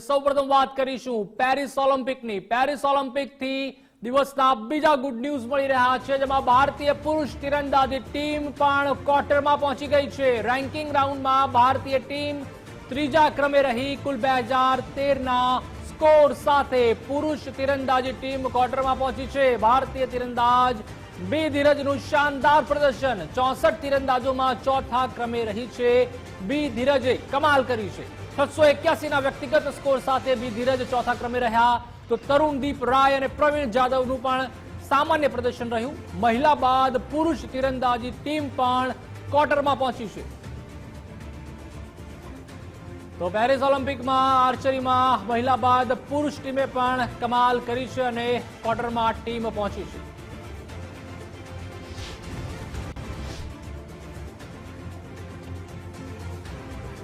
સૌપ્રથમ વાત કરીશું પેરિસ ઓલિમ્પિકની. પેરિસ ઓલિમ્પિકથી દિવસના બીજા ગુડ ન્યૂઝ મળી રહ્યા છે, જેમાં ભારતીય પુરુષ તીરંદાજી ટીમ પણ ક્વાર્ટરમાં પહોંચી ગઈ છે. રેન્કિંગ રાઉન્ડમાં ભારતીય ટીમ ત્રીજા ક્રમે રહી, કુલ બે હજાર તેરના સ્કોર સાથે પુરુષ તીરંદાજી ટીમ ક્વાર્ટરમાં પહોંચી છે. ભારતીય તીરંદાજ બી ધીરજનું શાનદાર પ્રદર્શન. ચોસઠ તીરંદાજોમાં ચોથા ક્રમે રહી છે. બી ધીરજે કમાલ કરી છે. છસો એક્યાસી ના વ્યક્તિગત સ્કોર સાથે બી ધીરજ ચોથા ક્રમે રહ્યા. તો તરુણદીપ રાય અને પ્રવીણ જાદવનું પણ સામાન્ય પ્રદર્શન રહ્યું. મહિલા બાદ પુરુષ તીરંદાજી ટીમ પણ ક્વાર્ટરમાં પહોંચી છે. તો પેરિસ ઓલિમ્પિકમાં આર્ચરીમાં મહિલા બાદ પુરુષ ટીમે પણ કમાલ કરી છે અને ક્વાર્ટરમાં ટીમ પહોંચી છે.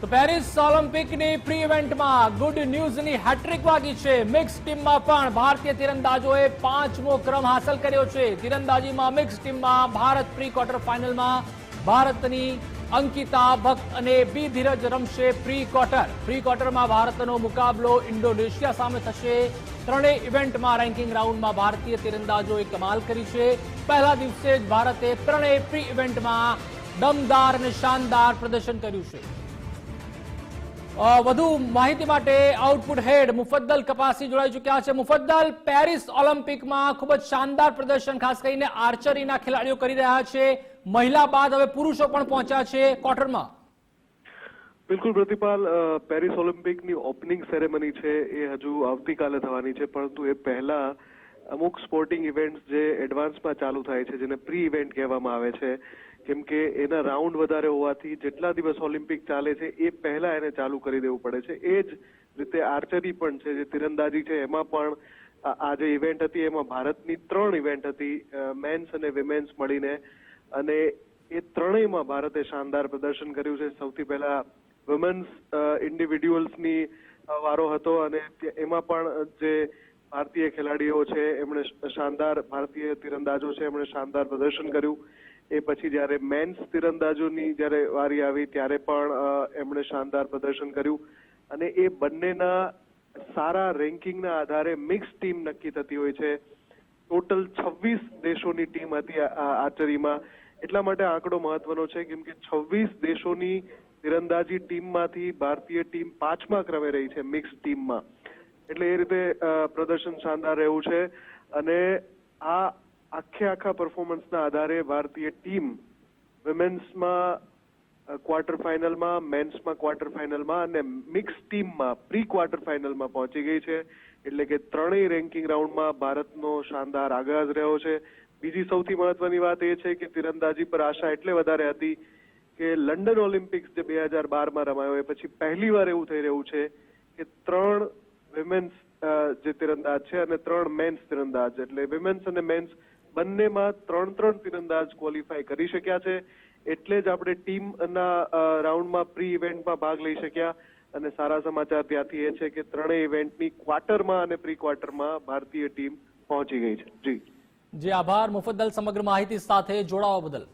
તો પેરિસ ઓલિમ્પિકની પ્રી ઇવેન્ટમાં ગુડ ન્યૂઝની હેટ્રિક વાગી છે. મિક્સ ટીમમાં પણ ભારતીય તીરંદાજોએ પાંચમો ક્રમ હાંસલ કર્યો છે. તીરંદાજીમાં મિક્સ ટીમમાં ભારત પ્રી ક્વાર્ટર ફાઇનલમાં ભારતની અંકિતા ભક્ત અને બી ધીરજ રમશે પ્રી ક્વાર્ટર. પ્રી ક્વાર્ટરમાં ભારતનો મુકાબલો ઇન્ડોનેશિયા સામે થશે. ત્રણેય ઇવેન્ટમાં રેન્કિંગ રાઉન્ડમાં ભારતીય તીરંદાજોએ કમાલ કરી છે. પહેલા દિવસે જ ભારતે ત્રણેય પ્રી ઇવેન્ટમાં દમદાર અને શાનદાર પ્રદર્શન કર્યું છે. વધુ માહિતી માટે આઉટપુટ હેડ મુફદ્દલ કપાસી જોડાઈ ચુક્યા છે. મુફદ્દલ પેરિસ ઓલિમ્પિકમાં ખૂબ જ શાનદાર પ્રદર્શન, ખાસ કરીને આર્ચરીના ખેલાડીઓ કરી રહ્યા છે. મહિલા બાદ હવે પુરુષો પણ પહોંચ્યા છે ક્વાર્ટરમાં. બિલકુલ પ્રતિપાલ પેરિસ ઓલિમ્પિકની ઓપનિંગ સેરેમની છે એ હજુ આવતીકાલે થવાની છે, પરંતુ એ પહેલા અમુક સ્પોર્ટિંગ ઇવેન્ટ્સ જે એડવાન્સમાં ચાલુ થાય છે, જેને પ્રી ઇવેન્ટ કહેવામાં આવે છે કેમ કે એના રાઉન્ડ વધારે હોવાથી જેટલા દિવસ ઓલિમ્પિક ચાલે છે, એ પહેલા એને ચાલુ કરી દેવું પડે છે. એ જ રીતે આર્ચરી પણ છે, જે તીરંદાજી છે, એમાં પણ આ જે ઇવેન્ટ હતી, એમાં ભારતની ત્રણ ઇવેન્ટ હતી મેન્સ અને વિમેન્સ મળીને. અને એ ત્રણેયમાં ભારતે શાનદાર પ્રદર્શન કર્યું છે. સૌથી પહેલા વુમેન્સ ઇન્ડિવિડ્યુઅલ્સની વારો હતો અને એમાં પણ જે ભારતીય ખેલાડીઓ છે, એમણે શાનદાર ભારતીય તીરંદાજો છે, એમણે શાનદાર પ્રદર્શન કર્યું. એ પછી જ્યારે મેન્સ તીરંદાજોની જ્યારે વારી આવી, ત્યારે પણ એમણે શાનદાર પ્રદર્શન કર્યું. અને એ બંનેના સારા રેન્કિંગના આધારે મિક્સ ટીમ નક્કી થતી હોય છે. ટોટલ છવ્વીસ દેશોની ટીમ હતી આર્ચરીમાં એટલા માટે આંકડો મહત્વનો છે, કેમ કે છવ્વીસ દેશોની તીરંદાજી ટીમમાંથી ભારતીય ટીમ પાંચમા ક્રમે રહી છે, મિક્સ ટીમમાં. એટલે એ રીતે પ્રદર્શન શાનદાર રહ્યું છે. અને આ આખે આખા પરફોર્મન્સના આધારે ભારતીય ટીમ વિમેન્સમાં ક્વાર્ટર ફાઇનલમાં મેન્સમાં ક્વાર્ટર ફાઇનલમાં અને મિક્સ ટીમમાં પ્રી ક્વાર્ટર ફાઇનલમાં પહોંચી ગઈ છે. એટલે કે ત્રણેય રેન્કિંગ રાઉન્ડમાં ભારતનો શાનદાર આગાજ રહ્યો છે. બીજી સૌથી મહત્વની વાત એ છે કે તીરંદાજી પર આશા એટલે વધારે હતી કે લંડન ઓલિમ્પિક્સ જે બે હજાર બારમાં રમાયો એ પછી પહેલીવાર એવું થઈ રહ્યું છે કે ત્રણ વિમેન્સ જે તીરંદાજ છે અને ત્રણ મેન્સ તીરંદાજ એટલે વિમેન્સ અને મેન્સ બંનેમાં ત્રણ ત્રણ તીરંદાજ ક્વોલિફાય કરી શક્યા છે. એટલે જ આપણે ટીમના રાઉન્ડમાં પ્રી ઇવેન્ટમાં ભાગ લઈ શક્યા. અને સારા સમાચાર ત્યાંથી એ છે કે ત્રણેય ઇવેન્ટની ક્વાર્ટરમાં અને પ્રી ક્વાર્ટરમાં ભારતીય ટીમ પહોંચી ગઈ છે. જી. જે, આભાર. મુફદ્દલ સમગ્ર માહિતી સાથે જોડાવા બદલ.